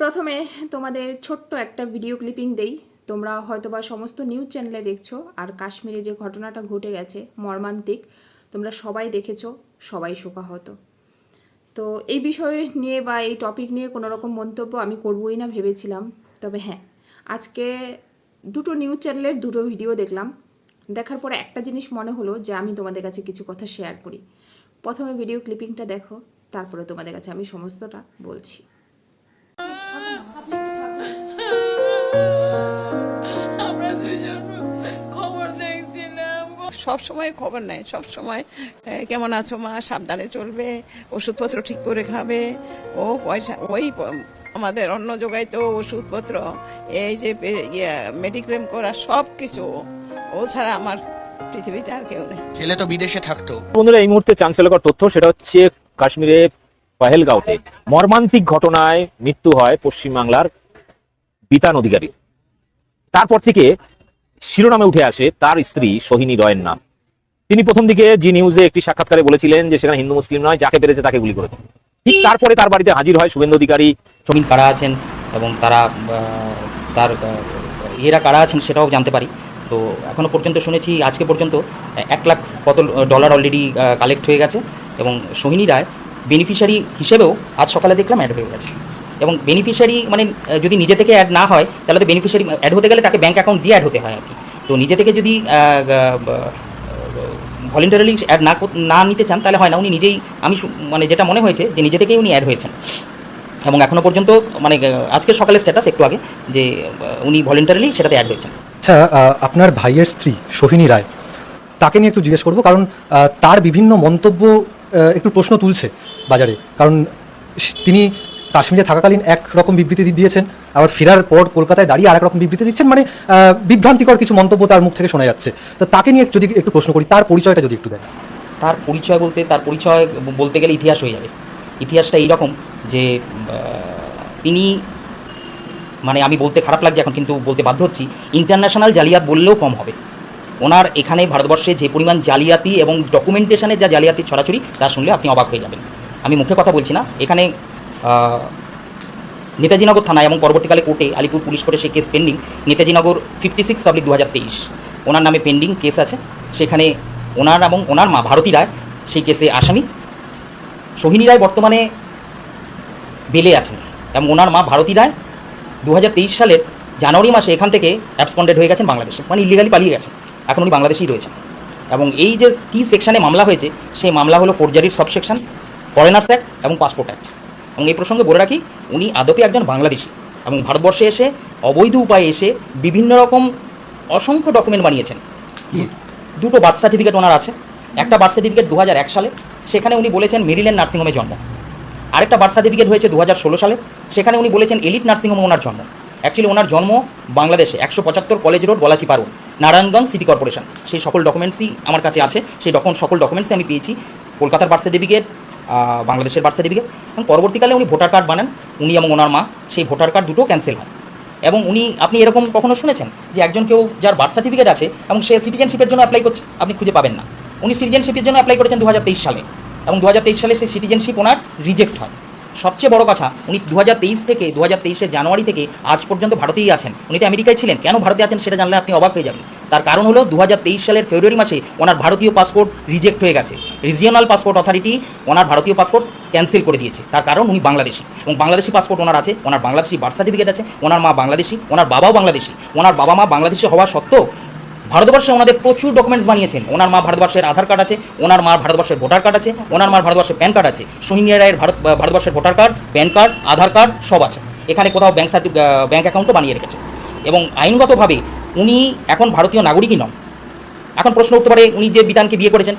প্রথমে তোমাদের ছোট্ট একটা ভিডিও ক্লিপিং দেই। তোমরা হয়তোবা সমস্ত নিউজ চ্যানেলে দেখছ, আর কাশ্মীরে যে ঘটনাটা ঘটে গেছে, মর্মান্তিক, তোমরা সবাই দেখেছ, সবাই শোকাহত। তো এই বিষয়ে নিয়ে বা এই টপিক নিয়ে কোনো রকম মন্তব্য আমি করবই না ভেবেছিলাম, তবে হ্যাঁ আজকে দুটো নিউজ চ্যানেলের দুটো ভিডিও দেখলাম। দেখার পরে একটা জিনিস মনে হলো যে আমি তোমাদের কাছে কিছু কথা শেয়ার করি। প্রথমে ভিডিও ক্লিপিংটা দেখো, তারপরে তোমাদের কাছে আমি সমস্তটা বলছি। আমরা দুজন খবর দেখছিলাম সব সময় খবর নেয় সব সময় কেমন আছো মা? সাবধানে চলবে ওষুধপত্র ঠিক করে খাবে। ও পয়সা ওই আমাদের অন্ন যোগাই তো ওষুধপত্র এই যে মেডিক্লেম করা সব কিছু। ও ছাড়া আমার পৃথিবীতে আর কেউ নেই। ছেলে তো বিদেশে থাকতো। বন্ধুরা এই মুহূর্তে চাঞ্চল্যকর তথ্য সেটা হচ্ছে কাশ্মীরে পাহেলগাঁওতে মর্মান্তিক ঘটনায় মৃত্যু হয় পশ্চিমবাংলার বিতান অধিকারী। তারপর থেকে শিরোনামে উঠে আসে তার স্ত্রী সোহিনী রয়ের নাম। তিনি প্রথম দিকে জি নিউজে একটি সাক্ষাৎকারে বলেছিলেন যে সেখানে হিন্দু মুসলিম নয়, যাকে পেরেছে তাকে গুলি করে দেবে। ঠিক তারপরে তার বাড়িতে হাজির হয় শুভেন্দু অধিকারী শ্রমিক কারা আছেন এবং তারা, তার ইয়েরা কারা আছেন সেটাও জানতে পারি। তো এখনও পর্যন্ত শুনেছি, আজকে পর্যন্ত এক লাখ কত ডলার অলরেডি কালেক্ট হয়ে গেছে এবং সোহিনী রায় বেনিফিশিয়ারি হিসেবেও আজ সকালে দেখলাম অ্যাড হয়ে গেছে। এবং বেনিফিশিয়ারি মানে যদি নিজে থেকে অ্যাড না হয়, তাহলে তো বেনিফিশিয়ারি অ্যাড হতে গেলে তাকে ব্যাঙ্ক অ্যাকাউন্ট দিয়ে অ্যাড হতে হয় আর কি। তো নিজে থেকে যদি ভলেন্টারিলি অ্যাড না না নিতে চান, তাহলে হয় না। উনি নিজেই, আমি মানে যেটা মনে হয়েছে যে নিজে থেকেই উনি অ্যাড হয়েছেন। এবং এখনও পর্যন্ত মানে আজকে সকালে স্ট্যাটাস একটু আগে, যে উনি ভলেন্টারিলি সেটাতে অ্যাড হয়েছেন। আচ্ছা আপনার ভাইয়ের স্ত্রী, সোহিনী রায়, তাকে নিয়ে একটু জিজ্ঞেস করব, কারণ তার বিভিন্ন মন্তব্য একটু প্রশ্ন তুলছে বাজারে। কারণ, তিনি কাশ্মীরে থাকাকালীন এক রকম বিবৃতি দিয়েছেন। আবার ফেরার পর কলকাতায় দাঁড়িয়ে আর রকম বিবৃতি দিচ্ছেন। মানে বিভ্রান্তিকর কিছু মন্তব্য তার মুখ থেকে শোনা যাচ্ছে। তো তাকে নিয়ে যদি একটু প্রশ্ন করি, তার পরিচয়টা যদি একটু দেন। তার পরিচয় বলতে, তার পরিচয় বলতে গেলে ইতিহাস হয়ে যাবে। ইতিহাসটা এইরকম যে তিনি মানে আমি বলতে খারাপ লাগছে এখন, কিন্তু বলতে বাধ্য হচ্ছি ইন্টারন্যাশনাল জালিয়াত বললেও কম হবে। ওনার এখানে ভারতবর্ষে যে পরিমাণ জালিয়াতি এবং ডকুমেন্টেশনের যা জালিয়াতি ছড়াছড়ি তা শুনলে আপনি অবাক হয়ে যাবেন। আমি মুখে কথা বলছি না। এখানে নেতাজিনগর থানায় এবং পরবর্তীকালে কোর্টে আলিপুর পুলিশ কোর্টে সেই case pending Netajinagar fifty six public দু হাজার তেইশ। ওনার নামে পেন্ডিং কেস আছে। সেখানে ওনার এবং ওনার মা ভারতী রায় সেই কেসে আসামি। সোহিনী রায় বর্তমানে বেলে আছেন এবং ওনার মা ভারতী রায় দু হাজার তেইশ সালের জানুয়ারি মাসে এখান থেকে অ্যাবসকন্ডেড হয়ে গেছেন বাংলাদেশে। মানে ইলিগালি পালিয়ে গেছেন। এখন উনি বাংলাদেশেই রয়েছেন। এবং এই যে কী সেকশানে মামলা হয়েছে, সেই মামলা হলো ফোরজারির সব সেকশন ফরেনার্স অ্যাক্ট এবং পাসপোর্ট অ্যাক্ট এবং এই প্রসঙ্গে বলে রাখি উনি আদপে একজন বাংলাদেশি এবং ভারতবর্ষে এসে অবৈধ উপায়ে এসে বিভিন্ন রকম অসংখ্য ডকুমেন্ট বানিয়েছেন। দুটো বার্থ সার্টিফিকেট ওনার আছে। একটা বার্থ সার্টিফিকেট দু হাজার এক সালে সেখানে উনি বলেছেন মেরিল্যান্ড নার্সিংহোমে জন্ম। আরেকটা বার্থ সার্টিফিকেট হয়েছে দু হাজার ষোলো সালে সেখানে উনি বলেছেন এলিট নার্সিংহোমে ওনার জন্ম। অ্যাকচুয়ালি ওনার জন্ম বাংলাদেশে একশো পঁচাত্তর কলেজ রোড গলাচি পারুন নারায়ণগঞ্জ সিটি কর্পোরেশন সেই সকল ডকুমেন্টসই আমার কাছে আছে সেই সকল ডকুমেন্টসই আমি পেয়েছি। কলকাতার বার্থ সার্টিফিকেট বাংলাদেশের বার্থ সার্টিফিকেট এবং পরবর্তীকালে উনি ভোটার কার্ড বানান, উনি এবং ওনার মা, সেই ভোটার কার্ড দুটো ক্যান্সেল হয়। এবং উনি, আপনি এরকম কখনো শুনেছেন যে একজন কেউ যার বার্থ সার্টিফিকেট আছে এবং সে সিটিজেনশিপের জন্য অ্যাপ্লাই করছে, আপনি খুঁজে পাবেন না। উনি সিটিজেনশিপের জন্য অ্যাপ্লাই করেছেন দু হাজার তেইশ সালে। এবং দু হাজার তেইশ সালে সেই সিটিজেনশিপ ওনার রিজেক্ট হয়। সবচেয়ে বড় কথা, উনি দু থেকে দু হাজার জানুয়ারি থেকে আজ পর্যন্ত ভারতেই আছেন। উনি তো আমেরিকায় ছিলেন। কেন ভারতে আছেন সেটা জানলে আপনি অবাক হয়ে যাবেন। তার কারণ হলো দু হাজার তেইশ সালের ফেব্রুয়ারি মাসে ওনার ভারতীয় পাসপোর্ট রিজেক্ট হয়ে গেছে। রিজিওনাল পাসপোর্ট অথরিটি ওনার ভারতীয় পাসপোর্ট ক্যান্সেল করে দিয়েছে। তার কারণ উনি বাংলাদেশি। এবং বাংলাদেশি পাসপোর্ট ওনার আছে, ওনার বাংলাদেশি বার্থ সার্টিফিকেট আছে, ওনার মা বাংলাদেশি, ওনার বাবাও বাংলাদেশি। ওনার বাবা মা বাংলাদেশি হওয়া সত্ত্বেও ভারতবর্ষে ওনাদের প্রচুর ডকুমেন্টস বানিয়েছেন। ওনার মা ভারতবর্ষের আধার কার্ড আছে, ওনার মা ভারতবর্ষের ভোটার কার্ড আছে, ওনার মা ভারতবর্ষের প্যান কার্ড আছে। সোহিনী রায়ের ভারত ভারতবর্ষের voter card, PAN card, Aadhaar card সব আছে। এখানে কোথাও সার্টি ব্যাংক অ্যাকাউন্টও বানিয়ে রেখেছে। এবং আইনগতভাবে উনি এখন ভারতীয় নাগরিকই নন। এখন প্রশ্ন উঠতে পারে, উনি যে বিতানকে বিয়ে করেছেন,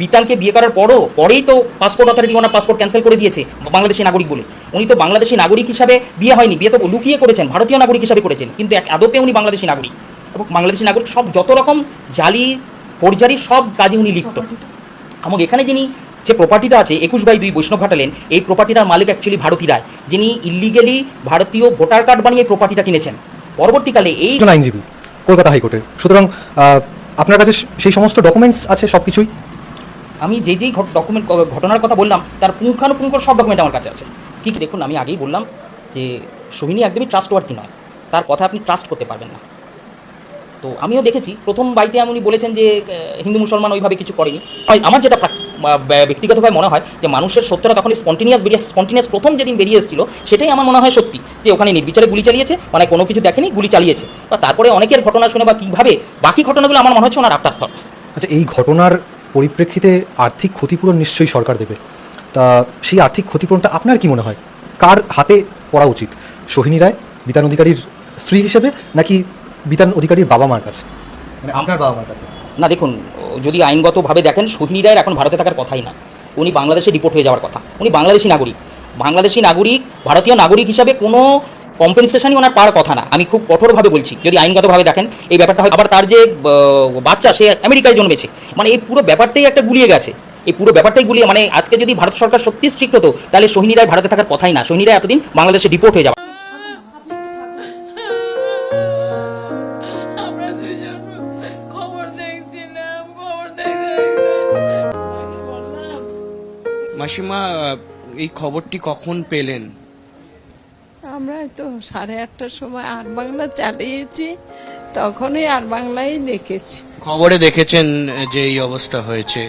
বিতানকে বিয়ে করার পরও, পরেই তো পাসপোর্ট অথরিটি ওনার পাসপোর্ট ক্যান্সেল করে দিয়েছে, বাংলাদেশি নাগরিক বলে। উনি তো বাংলাদেশি নাগরিক হিসাবে বিয়ে হয়নি, বিয়ে তো লুকিয়ে করেছেন, ভারতীয় নাগরিক হিসাবে করেছেন, কিন্তু এক আদপে উনি বাংলাদেশি নাগরিক। এবং বাংলাদেশি নাগরিক সব যত রকম জালি ফোরজারি সব কাজে উনি লিপ্ত। এবং এখানে যিনি যে প্রপার্টিটা আছে একুশ বাই দুই বৈষ্ণব ঘাটালেন এই প্রপার্টিটার মালিক অ্যাকচুয়ালি ভারতী রায় যিনি ইলিগেলি ভারতীয় ভোটার কার্ড বানিয়ে প্রপার্টিটা কিনেছেন। পরবর্তীকালে এই আইনজীবী কলকাতা হাইকোর্টের। সুতরাং আপনার কাছে সেই সমস্ত ডকুমেন্টস আছে সব কিছুই আমি যে যেই ডকুমেন্ট ঘটনার কথা বললাম তার পুঙ্খানুপুঙ্খ সব ডকুমেন্ট আমার কাছে আছে। কি কি দেখুন আমি আগেই বললাম যে সোহিনী একদমই ট্রাস্টওয়ার্থি নয়। তার কথা আপনি ট্রাস্ট করতে পারবেন না। তো আমিও দেখেছি। প্রথম বাইটে উনি বলেছেন যে হিন্দু মুসলমান ওইভাবে কিছু করেনি। আমার যেটা ব্যক্তিগতভাবে মনে হয় যে, মানুষের সত্যটা তখন স্পন্টিনিয়াস বেরিয়ে স্পন্টিনিয়াস প্রথম যেদিন বেরিয়ে এসেছিল, সেটাই আমার মনে হয় সত্যি। যে, ওখানে নির্বিচারে গুলি চালিয়েছে মানে কোনো কিছু দেখেনি, গুলি চালিয়েছে। বা, তারপরে অনেকের ঘটনা শুনে বা কীভাবে বাকি ঘটনাগুলো আমার মনে হচ্ছে ওনার আফটার থট আচ্ছা এই ঘটনার পরিপ্রেক্ষিতে আর্থিক ক্ষতিপূরণ নিশ্চয়ই সরকার দেবে। তা, সেই আর্থিক ক্ষতিপূরণটা আপনার কি মনে হয়? কার হাতে পড়া উচিত? সোহিনী রায় বিতান অধিকারীর স্ত্রী হিসেবে, নাকি বিতান অধিকারীর বাবা মার কাছে। মানে আপনার বাবা মার কাছে। না, দেখুন, যদি আইনগতভাবে দেখেন সোহিনী রায়ের এখন ভারতে থাকার কথাই না। উনি বাংলাদেশে ডিপোর্ট হয়ে যাওয়ার কথা। উনি বাংলাদেশি নাগরিক। বাংলাদেশি নাগরিক, ভারতীয় নাগরিক হিসাবে কোনো কম্পেনসেশনই ওনার পাওয়ার কথা না। আমি খুব কঠোরভাবে বলছি, যদি আইনগতভাবে দেখেন, এই ব্যাপারটা হয়, আবার তার যে বাচ্চা, সে আমেরিকায় জন্মেছে। মানে এই পুরো ব্যাপারটাই একটা গুলিয়ে গেছে। এই পুরো ব্যাপারটাই গুলিয়ে মানে আজকে যদি ভারত সরকার সত্যি স্ট্রিক্ট হতো, তাহলে সোহিনী রায় ভারতে থাকার কথাই না। সোহিনী রায় এতদিন বাংলাদেশে ডিপোর্ট হয়ে যাওয়া মাসিমা এই খবরটি কখন পেলেন? আমরা তো সাড়ে আটটার সময় আর বাংলা চালিয়েছি তখনই আর বাংলাই দেখেছি। খবরে দেখেছেন যে এই অবস্থা হয়েছে।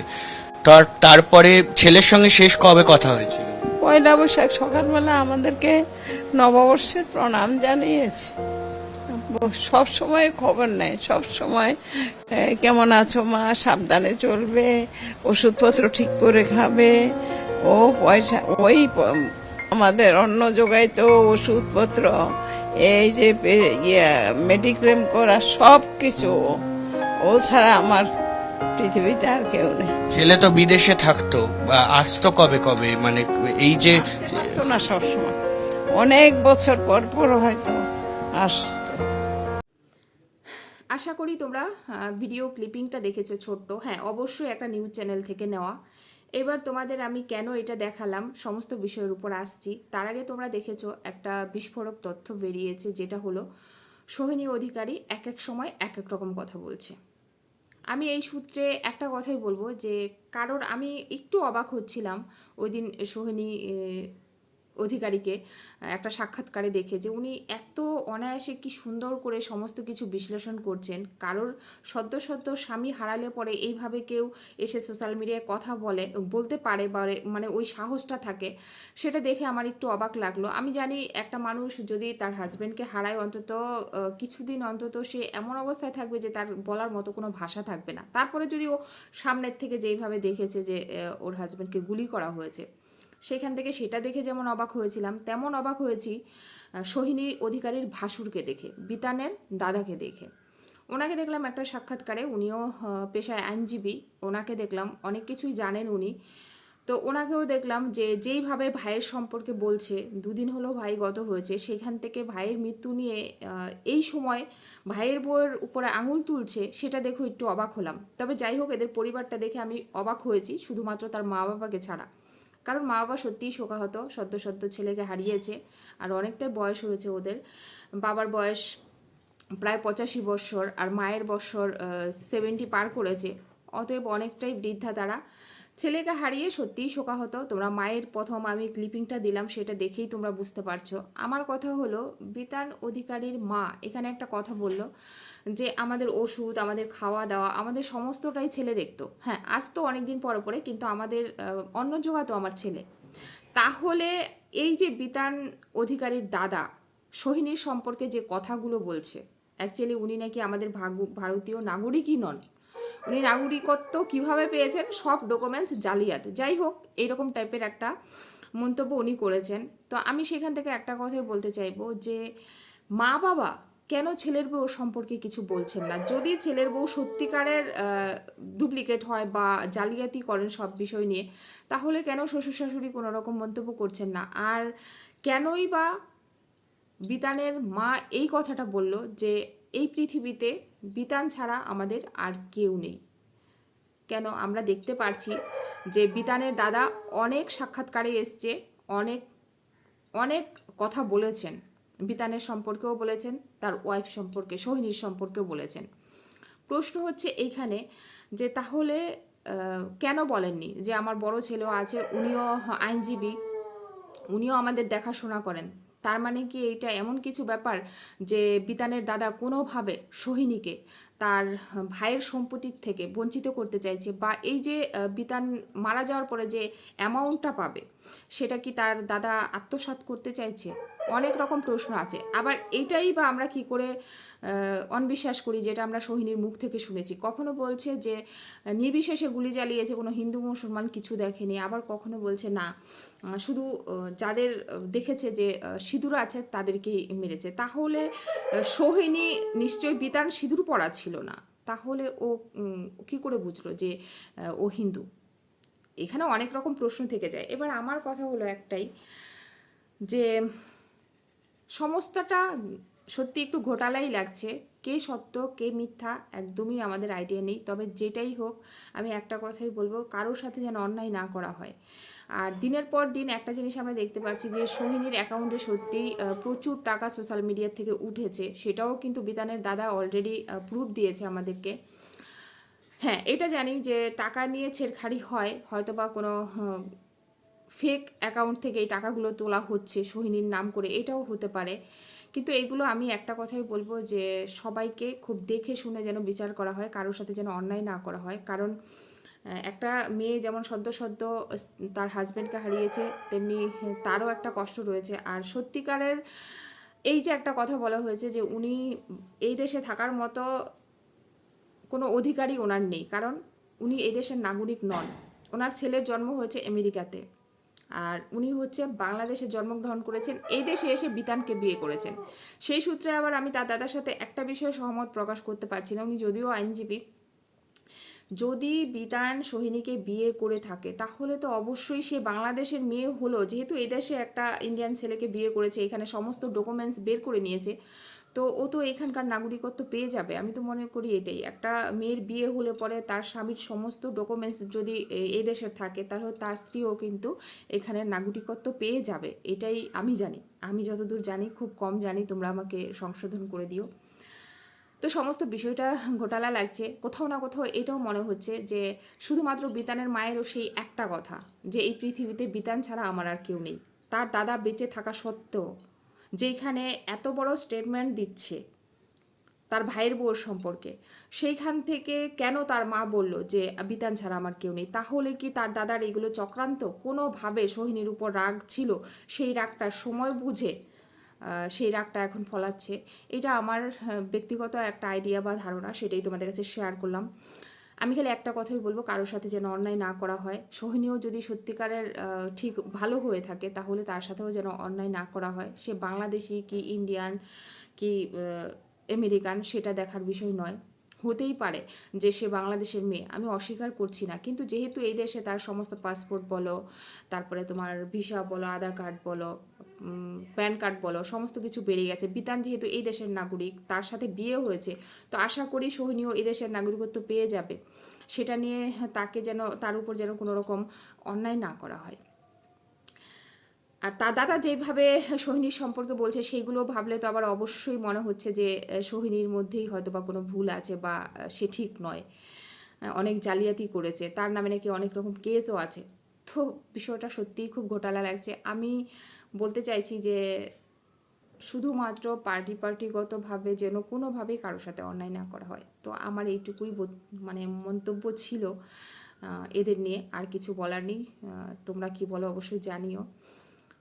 তার তারপরে ছেলের সঙ্গে শেষ কবে কথা হয়েছিল? পয়লা বৈশাখ সকালবেলা আমাদেরকে নববর্ষের প্রণাম জানিয়েছে। সব সময় খবর নেয় সব সময় কেমন আছো মা? সাবধানে চলবে ওষুধপত্র ঠিক করে খাবে ও পয়সা ওই আমাদের অন্ন যোগাইতো ওষুধপত্র এই যে মেডিক্লেম করা সব কিছু। ও ছাড়া আমার পৃথিবীতে আর কেউ নেই। ছেলে তো বিদেশে থাকতো বা আসতো কবে কবে মানে এই যে তো না সবসময়। অনেক বছর পর পর হয়তো আসতো। আশা করি তোমরা ভিডিও ক্লিপিংটা দেখেছ ছোট্ট। হ্যাঁ অবশ্যই একটা নিউজ চ্যানেল থেকে নেওয়া। এবার তোমাদের আমি কেন এটা দেখালাম? সমস্ত বিষয়ের উপর আসছি। তার আগে তোমরা দেখেছ একটা বিস্ফোরক তথ্য বেরিয়েছে, যেটা হলো সোহিনী অধিকারী এক এক সময় এক এক রকম কথা বলছে। আমি এই সূত্রে একটা কথাই বলব যে, কারোর আমি একটু অবাক হচ্ছিলাম। ওই দিন সোহিনী অধিকারীকে একটা সাক্ষাৎকারে দেখে যে উনি এত অনায়াসে কি সুন্দর করে সমস্ত কিছু বিশ্লেষণ করছেন। কারোর সদ্য সদ্য স্বামী হারালে পরে এইভাবে কেউ এসে সোশ্যাল মিডিয়ায় কথা বলে, বলতে পারে বা মানে ওই সাহসটা থাকে, সেটা দেখে আমার একটু অবাক লাগল। আমি জানি একটা মানুষ যদি তার হাজব্যান্ডকে হারায় অন্তত কিছুদিন অন্তত সে এমন অবস্থায় থাকবে যে তার বলার মতো কোনো ভাষা থাকবে না। তারপরে যদি ও সামনের থেকে যেইভাবে দেখেছে যে ওর হাজব্যান্ডকে গুলি করা হয়েছে। সেখান থেকে সেটা দেখে যেমন অবাক হয়েছিলাম, তেমন অবাক হয়েছি সোহিনী অধিকারীর ভাসুরকে দেখে, বিতানের দাদাকে দেখে। ওনাকে দেখলাম একটা সাক্ষাৎকারে, উনিও পেশায় আইনজীবী, ওনাকে দেখলাম, অনেক কিছুই জানেন উনি। তো ওনাকেও দেখলাম যে যেইভাবে ভাইয়ের সম্পর্কে বলছে, দুদিন হলো ভাই গত হয়েছে, সেখান থেকে ভাইয়ের মৃত্যু নিয়ে এই সময় ভাইয়ের বউয়ের উপরে আঙুল তুলছে, সেটা দেখো একটু অবাক হলাম। তবে যাই হোক, এদের পরিবারটা দেখে আমি অবাক হয়েছি, শুধুমাত্র তার মা বাবাকে ছাড়া। কারণ মা বাবা সত্যিই শোকাহত, সদ্য সদ্য ছেলেকে হারিয়েছে আর অনেকটাই বয়স হয়েছে ওদের। বাবার বয়স প্রায় পঁচাশি বৎসর আর মায়ের বৎসর সেভেন্টি পার করেছে। অতএব অনেকটাই বৃদ্ধা তারা। ছেলেকে হারিয়ে সত্যিই শোকাহত। তোমরা মায়ের প্রথম আমি ক্লিপিংটা দিলাম, সেটা দেখেই তোমরা বুঝতে পারছ। আমার কথা হলো, বিতান অধিকারীর মা এখানে একটা কথা বলল যে, আমাদের ওষুধ, আমাদের খাওয়া দাওয়া, আমাদের সমস্তটাই ছেলে দেখতো। হ্যাঁ আজ তো অনেকদিন পরে পরে, কিন্তু আমাদের অন্ন জোগাতো আমার ছেলে। তাহলে এই যে বিতান অধিকারীর দাদা, সোহিনীর সম্পর্কে যে কথাগুলো বলছে অ্যাকচুয়ালি উনি নাকি আমাদের ভাগু- ভারতীয় নাগরিকই নন। উনি নাগরিকত্ব কীভাবে পেয়েছেন? সব ডকুমেন্টস জালিয়াত। যাই হোক এইরকম টাইপের একটা মন্তব্য উনি করেছেন। তো আমি সেখান থেকে একটা কথাই বলতে চাইব যে, মা বাবা কেন ছেলের বউ সম্পর্কে কিছু বলছেন না? যদি ছেলের বউ সত্যিকারের ডুপ্লিকেট হয় বা জালিয়াতি করেন সব বিষয় নিয়ে, তাহলে কেন শ্বশুর শাশুড়ি কোনো রকম মন্তব্য করছেন না? আর কেনই বা বিতানের মা এই কথাটা বলল যে, এই পৃথিবীতে বিতান ছাড়া আমাদের আর কেউ নেই। কেন আমরা দেখতে পারছি যে বিতানের দাদা অনেক সাক্ষাৎকারে এসছে, অনেক অনেক কথা বলেছেন। বিতানের সম্পর্কেও বলেছেন, তার ওয়াইফ সম্পর্কে, সোহিনীর সম্পর্কেও বলেছেন। প্রশ্ন হচ্ছে এইখানে যে তাহলে কেন বলেননি? যে আমার বড় ছেলেও আছে, উনিও আইনজীবী, উনিও আমাদের দেখাশোনা করেন। তার মানে কি এইটা এমন কিছু ব্যাপার যে বিতানের দাদা কোনোভাবে সোহিনীকে তার ভাইয়ের সম্পত্তির থেকে বঞ্চিত করতে চাইছে বা এই যে বিতান মারা যাওয়ার পরে যে অ্যামাউন্টটা পাবে, সেটা কি তার দাদা আত্মসাত করতে চাইছে? অনেক রকম প্রশ্ন আছে। আবার এটাই বা আমরা কি করে অনবিশ্বাস করি যেটা আমরা সোহিনীর মুখ থেকে শুনেছি। কখনো বলছে যে, নির্বিশেষে গুলি চালিয়েছে কোনো হিন্দু মুসলমান কিছু দেখেনি। আবার কখনো বলছে না। শুধু যাদের দেখেছে যে সিঁদুর আছে তাদেরকেই মেরেছে। তাহলে সোহিনী নিশ্চয়ই বিতান সিঁদুর পরা ছিল না। তাহলে ও কি করে বুঝলো যে ও হিন্দু? এখানে অনেক রকম প্রশ্ন থেকে যায়। এবার আমার কথা হলো একটাই যে সমস্তটা সত্যি একটু ঘোটালাই লাগছে। কে সত্য কে মিথ্যা একদমই আমাদের আইডিয়া নেই। তবে যেটাই হোক আমি একটা কথাই বলব কারোর সাথে যেন অন্যায় না করা হয়। আর দিনের পর দিন একটা জিনিস আমরা দেখতে পাচ্ছি যে সোহিনীর অ্যাকাউন্টে সত্যিই আহ, প্রচুর টাকা সোশ্যাল মিডিয়া থেকে উঠেছে। সেটাও কিন্তু বিতানের দাদা অলরেডি প্রুফ দিয়েছে আমাদেরকে। হ্যাঁ এটা জানি যে টাকা নিয়ে ছেড়খাড়ি হয় হয়তো বা কোনো ফেক অ্যাকাউন্ট থেকে এই টাকাগুলো তোলা হচ্ছে সোহিনীর নাম করে, এটাও হতে পারে। কিন্তু এগুলো আমি একটা কথাই বলব যে সবাইকে খুব দেখে শুনে যেন বিচার করা হয়, কারোর সাথে যেন অন্যায় না করা হয়। কারণ একটা মেয়ে যেমন সদ্য সদ্য তার হাজব্যান্ডকে হারিয়েছে, তেমনি তারও একটা কষ্ট রয়েছে। আর সত্যিকারের এই যে একটা কথা বলা হয়েছে যে উনি এই দেশে থাকার মতো কোনো অধিকারই ওনার নেই। কারণ উনি এই দেশের নাগরিক নন। ওনার ছেলের জন্ম হয়েছে আমেরিকাতে। আর উনি হচ্ছে বাংলাদেশে জন্মগ্রহণ করেছেন, এই দেশে এসে বিতানকে বিয়ে করেছেন। সেই সূত্রে আবার আমি তার দাদার সাথে একটা বিষয়ে সহমত প্রকাশ করতে পারছি না। উনি যদিও আইনজীবী, যদি বিতান সোহিনীকে বিয়ে করে থাকে, তাহলে তো অবশ্যই সে বাংলাদেশের মেয়ে হলো। যেহেতু এদেশে একটা ইন্ডিয়ান ছেলেকে বিয়ে করেছে, এখানে সমস্ত ডকুমেন্টস বের করে নিয়েছে। তো ও তো এখানকার নাগরিকত্ব পেয়ে যাবে, আমি তো মনে করি এটাই। একটা মেয়ের বিয়ে হলে পরে তার স্বামীর সমস্ত ডকুমেন্টস যদি এ- দেশের থাকে, তাহলে তার স্ত্রীও কিন্তু এখানের নাগরিকত্ব পেয়ে যাবে, এটাই আমি জানি। আমি যতদূর জানি, খুব কম জানি, তোমরা আমাকে সংশোধন করে দিও। তো সমস্ত বিষয়টা ঘোটালা লাগছে। কোথাও না কোথাও এটাও মনে হচ্ছে যে, শুধুমাত্র বিতানের মায়েরও সেই একটা কথা, যে এই পৃথিবীতে বিতান ছাড়া আমার আর কেউ নেই। তার দাদা বেঁচে থাকা সত্ত্বেও যেখানে এত বড় স্টেটমেন্ট দিচ্ছে তার ভাইয়ের বউর সম্পর্কে। সেইখান থেকে কেন তার মা বলল যে, বিতান ছাড়া আমার কেউ নেই। তাহলে কি তার দাদার এগুলো চক্রান্ত? কোনোভাবে সোহিনীর উপর রাগ ছিল, সেই রাগটা সময় বুঝে সেই রাগটা এখন ফলাচ্ছে। এটা আমার ব্যক্তিগত একটা আইডিয়া বা ধারণা, সেটাই তোমাদের কাছে শেয়ার করলাম। আমি খালি একটা কথাই বলব, কারোর সাথে যেন অন্যায় না করা হয়। সোহিনীও যদি সত্যিকারের ঠিক ভালো হয়ে থাকে, তাহলে তার সাথেও যেন অন্যায় না করা হয়। সে বাংলাদেশি কি ইন্ডিয়ান কি আমেরিকান সেটা দেখার বিষয় নয়। হতেই পারে যে সে বাংলাদেশের মেয়ে, আমি অস্বীকার করছি না। কিন্তু যেহেতু এই দেশে তার সমস্ত পাসপোর্ট বলো, তারপরে তোমার ভিসা বলো, আধার কার্ড বলো প্যান কার্ড বলো, সমস্ত কিছু বেড়ে গেছে। বিতান যেহেতু এই দেশের নাগরিক, তার সাথে বিয়ে হয়েছে। তো আশা করি সোহিনীও এই দেশের নাগরিকত্ব পেয়ে যাবে। সেটা নিয়ে তাকে যেন, তার উপর যেন কোনো রকম অন্যায় না করা হয়। আর তার দাদা যেভাবে সোহিনীর সম্পর্কে বলছে, সেইগুলো ভাবলে তো আবার অবশ্যই মনে হচ্ছে যে সোহিনীর মধ্যেই হয়তো বা কোনো ভুল আছে বা সে ঠিক নয়। অনেক জালিয়াতি করেছে। তার নামে নাকি অনেক রকম কেসও আছে। তো বিষয়টা সত্যিই খুব ঘোটালা লাগছে। আমি বলতে চাইছি যে, শুধুমাত্র পার্টি পার্টিগতভাবে যেন কোনোভাবেই কারোর সাথে অন্যায় না করা হয়। তো আমার এইটুকুই মানে মন্তব্য ছিল এদের নিয়ে। আর কিছু বলার নেই। তোমরা কি বলো অবশ্যই জানিও।